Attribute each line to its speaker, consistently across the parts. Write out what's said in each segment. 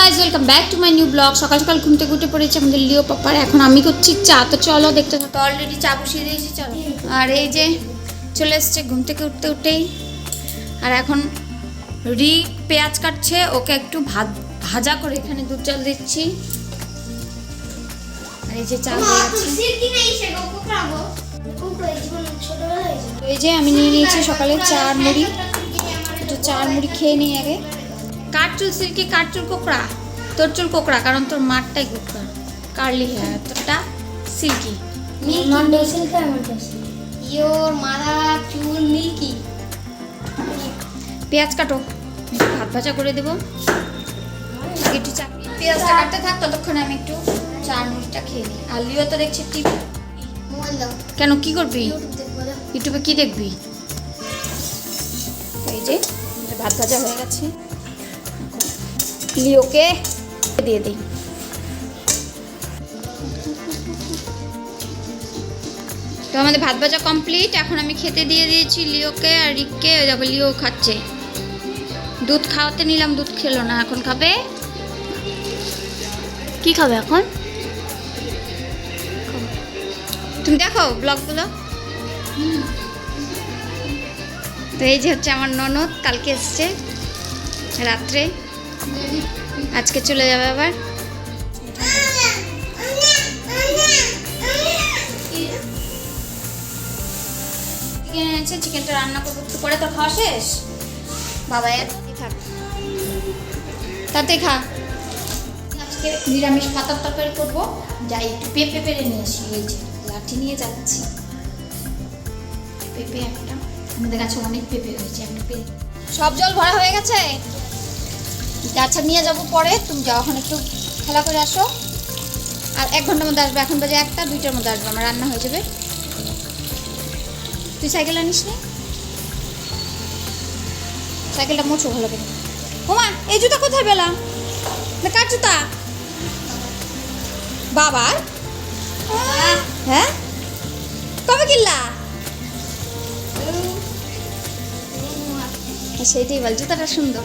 Speaker 1: Guys welcome back to my new blog সকাল সকাল ঘুম থেকে উঠে পড়েছে আমাদের লিও পাপার। এখন আমি করছি চা। তো চলো দেখতে থাকো। অলরেডি চা বসিয়ে দিয়েছি চলো। আর এই যে চলে এসছে ঘুম থেকে উঠতে উঠেই। আর এখন রি পেঁয়াজ কাটছে ওকে একটু ভাত ভাজা করে এখানে দুধ জল দিচ্ছি। আর এই যে চা এই যে আমি নিয়ে নিয়েছি সকালে চার মুড়ি। একটু চার মুড়ি খেয়ে নিই আগে। কাঠ চুল সিল্কি কাঠ চুল কোকড়া তোর চুল কোকড়া কারণ তোর মাঠটাই কোকড়া। কার্লি হেয়ার তোরটা সিল্কি।
Speaker 2: ইয়োর মাথা চুল মিল্কি
Speaker 1: পেঁয়াজ কাটো। ভাত ভাজা করে দেবো। একটু চা পেঁয়াজটা কাটতে থাক ততক্ষণে আমি একটু চা আর মুড়িটা খেয়ে নিই। আর লিও তো দেখছি টিভি। কেন কি করবি?
Speaker 2: ইউটিউবে
Speaker 1: কি দেখবি? এই যে ভাত ভাজা হয়ে গেছে। লিওকে দিয়ে দিই তো আমাদের ভাত ভাজা কমপ্লিট এখন আমি খেতে দিয়ে দিয়েছি লিওকে আর রিককে দেখো লিও খাচ্ছে। দুধ খাওয়াতে নিলাম দুধ খেলো না। এখন খাবে? কি খাবে এখন? তুমি দেখো ব্লগগুলো। তো এই যে হচ্ছে আমার ননদ কালকে এসছে রাত্রে। আজকে চলে যাবে আবার? চিকেন এনেছে চিকেনটা রান্না করব। একটু পরে তো খাওয়া শেষ? বাবা থাক। তাতে খা। আজকে নিরামিষ পাতার তরকারি করব। যাই একটু পেঁপে পেরে নিয়ে আসি এই যে লাঠি নিয়ে যাচ্ছি। পেঁপে একটা। আমাদের কাছে অনেক পেঁপে হয়েছে একটা পেঁপে। সব জল ভরা হয়ে গেছে? আচ্ছা নিয়ে যাব পরে তুমি যাও এখন একটু খেলা করে আসো আর এক ঘণ্টার মধ্যে আসবে এখন বাজে একটা দুইটার মধ্যে আসবে আমার রান্না হয়ে যাবে তুই সাইকেল আনিস নি সাইকেলটা মোছো ভালো করে ওমা এই জুতা কোথায় পেলাম কার জুতা বাবার হ্যাঁ কবে কিনলা সেইটাই বল জুতাটা সুন্দর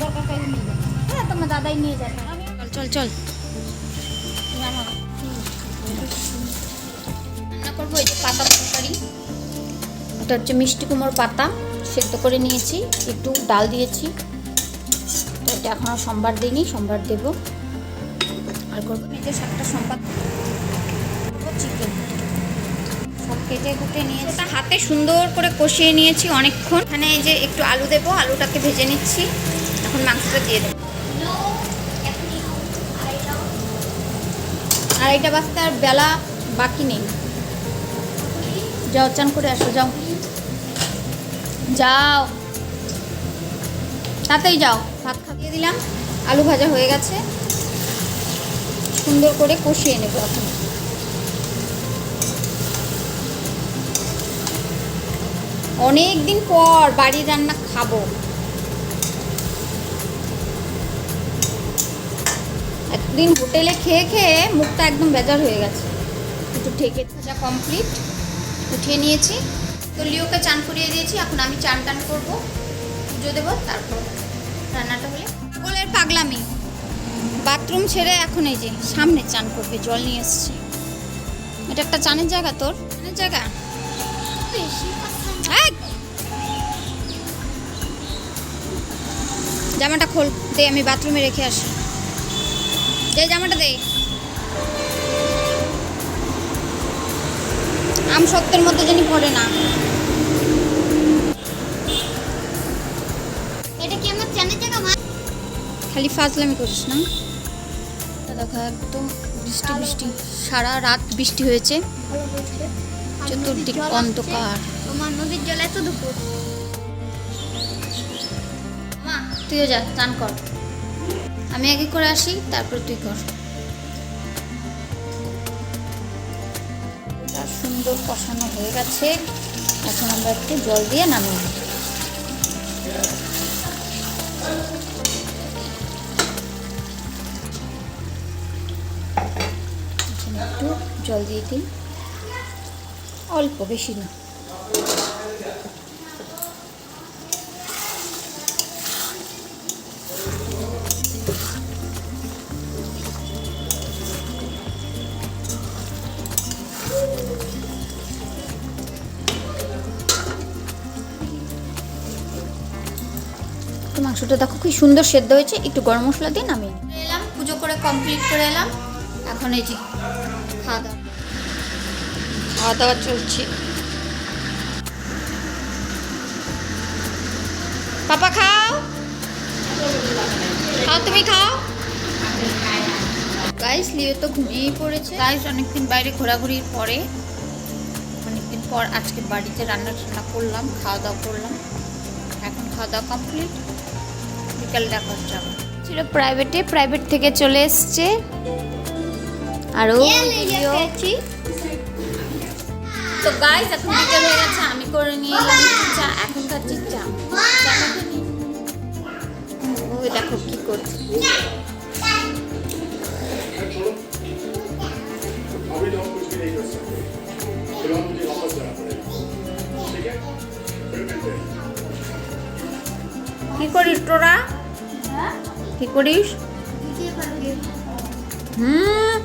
Speaker 1: তো পেপে হ্যাঁ তোমার দাদাই নিয়ে যাবে। চল চল রান্না করব এই যে পাতা তরকারি। এটা হচ্ছে মিষ্টি কুমড়োর পাতা। সেদ্ধ করে নিয়েছি একটু ডাল দিয়েছি। তো এটা এখনও সোমবার দিইনি সোমবার দেব। আর করব এই যে সাতটা সোমবার। চিকেন। কেটে কুটে নিয়েছি। হাতে সুন্দর করে কষিয়ে নিয়েছি অনেকক্ষণ। এখানে এই যে একটু আলু দেবো, আলুটাকে ভেজে নিচ্ছি। এখন মাংসটা দিয়ে দেবো। আড়াইটা বাজতে আর বেলা বাকি নেই। যাও, চান করে আসো, যাও। যাও। তাতেই যাও। ভাত খাইয়ে দিলাম। আলু ভাজা হয়ে গেছে। সুন্দর করে কষিয়ে নেব এখন। অনেক দিন পর বাড়ির রান্না খাব। এতদিন হোটেলে খেয়ে খেয়ে মুখটা একদম বেজার হয়ে গেছে। একটু ঠেকে ভাজা কমপ্লিট উঠিয়ে নিয়েছি। তো লিওকে চান করিয়ে দিয়েছি, এখন আমি চান টান করব, পুজো দেবো, তারপর রান্নাটা হলে। পাগলের পাগলামি। বাথরুম ছেড়ে এখন এই যে সামনে চান করবে, জল নিয়ে এসছে। এটা একটা চানের জায়গা তোর? চানের জায়গা? এই! জামাটা খোল দে আমি বাথরুমে রেখে আসি। দে জামাটা দে। আম সত্যের মধ্যে জানি পড়ে না।
Speaker 2: এটা কি আমার চ্যানেল জায়গা মা?
Speaker 1: খালি ফাজলামি করিস না। দেখো একদম বৃষ্টি বৃষ্টি। সারা রাত বৃষ্টি হয়েছে। চতুর্দিক। অন্ধকার।
Speaker 2: তোমার নদীর জল এত দুপুর।
Speaker 1: তুইও যা, স্নান কর। আমি আগে করে আসি, তারপর তুই কর। সুন্দর কষানো হয়ে গেছে। এখন আমরা একটু জল দিয়ে নামিয়ে। একটু জল দিয়ে দিন অল্প, বেশি না। মাংসটা দেখো কি সুন্দর সেদ্ধ হয়েছে একটু গরম মশলা দিয়ে নামিয়ে। এলাম পুজো করে কমপ্লিট করে এলাম। এখন এই যে খাওয়া দাওয়া। খাওয়া দাওয়া চলছে। পাপা খাও। খাও তুমি খাও। গাইস লিও তো ঘুমিয়েই পড়েছে। গাইস অনেকদিন বাইরে ঘোরাঘুরির পরে অনেকদিন পর আজকে বাড়িতে রান্না টান্না করলাম খাওয়া দাওয়া করলাম। এখন খাওয়া দাওয়া কমপ্লিট মেডিকেল দেখার জন্য ছিল প্রাইভেটে প্রাইভেট থেকে চলে এসছে। আরও তো গাইস এখন বিকেল হয়ে গেছে আমি করে নিয়ে এলাম চা এখন খাচ্ছি চা। ওই দেখো কি করছি। কি করিস তোরা? কি করিস? হুম।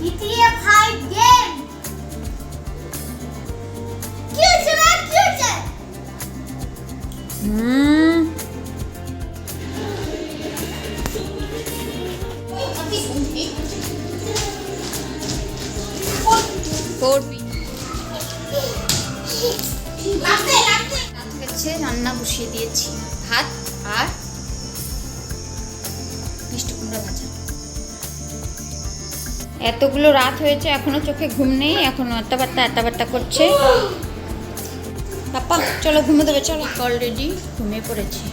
Speaker 2: GTA 5 গেম কি হচ্ছে না কি হচ্ছে
Speaker 1: হুম। করবি।
Speaker 2: লাগতে লাগতে
Speaker 1: রাত হয়েছে রান্না বসিয়ে দিয়েছি। ভাত আর কুমড়া ভাজা এতগুলো রাত হয়েছে এখনও চোখে ঘুম নেই এখনও আটটা বাট্টা আটটা বাট্টা করছে। পাপা চলো ঘুমে দেবে চলো। অলরেডি ঘুমিয়ে পড়েছি।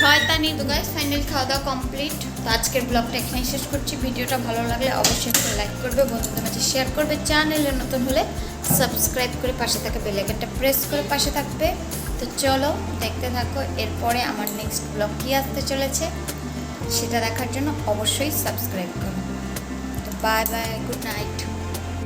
Speaker 1: শয়তানি তো গাইস ফাইনাল খাওয়া দাওয়া কমপ্লিট তো আজকের ব্লগটা এখানেই শেষ করছি। ভিডিওটা ভালো লাগলে অবশ্যই লাইক করবে বন্ধুদের মাঝে শেয়ার করবে। চ্যানেলে নতুন হলে সাবস্ক্রাইব করে পাশে থাকা বেল আইকনটা প্রেস করে পাশে থাকবে। তো চলো দেখতে থাকো। এরপরে আমার নেক্সট ব্লগ কী আসতে চলেছে? সেটা দেখার জন্য অবশ্যই সাবস্ক্রাইব করুন। তো বাই বাই গুড নাইট